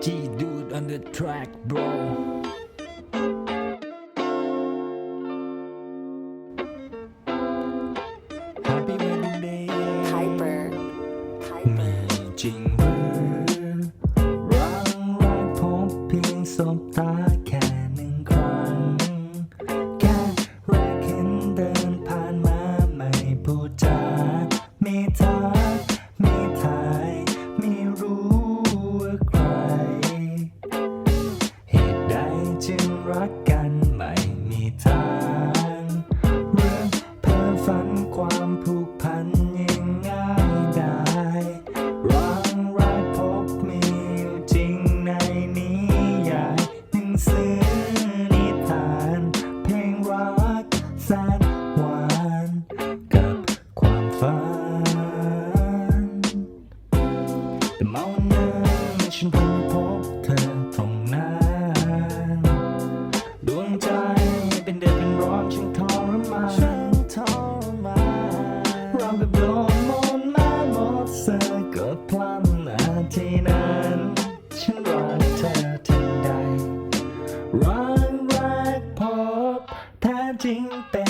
G dude on the track, bro. Happy wedding day. Piper แบบโดนมนมาหมดเสือก็พลันนาทีนั้น ฉันรักเธอทันใดรักแรกพบแท้จริงเป็น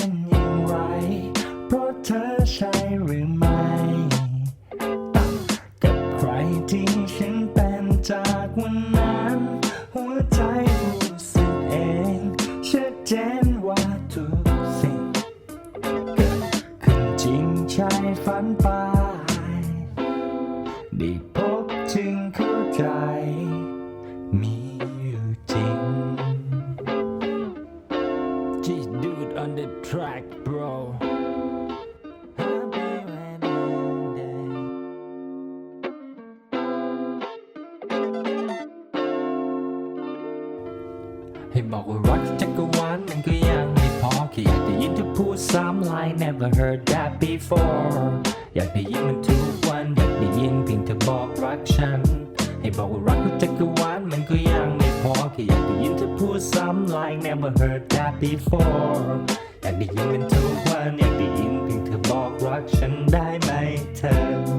ช่ฝันไป ได้พบจึงเข้าใจ มีอยู่จริง G dude on the track bro Happy weekend ให้บอกว่ารักจักรวาลมันก็ยังไม่พอแค่อยากได้ยินเธอพูดซ้ำ like never heard that before อยากได้ยินมันทุกวันอยากได้ยินเพียงเธอบอกรักฉัน ให้บอกว่ารักจักรวาลมันก็ยังไม่พอแค่อยากได้ยินเธอพูดซ้ำ like never heard that before อยากได้ยินมันทุกวันอยากได้ยินเพียงเธอบอกรักฉันได้ไหมเธอ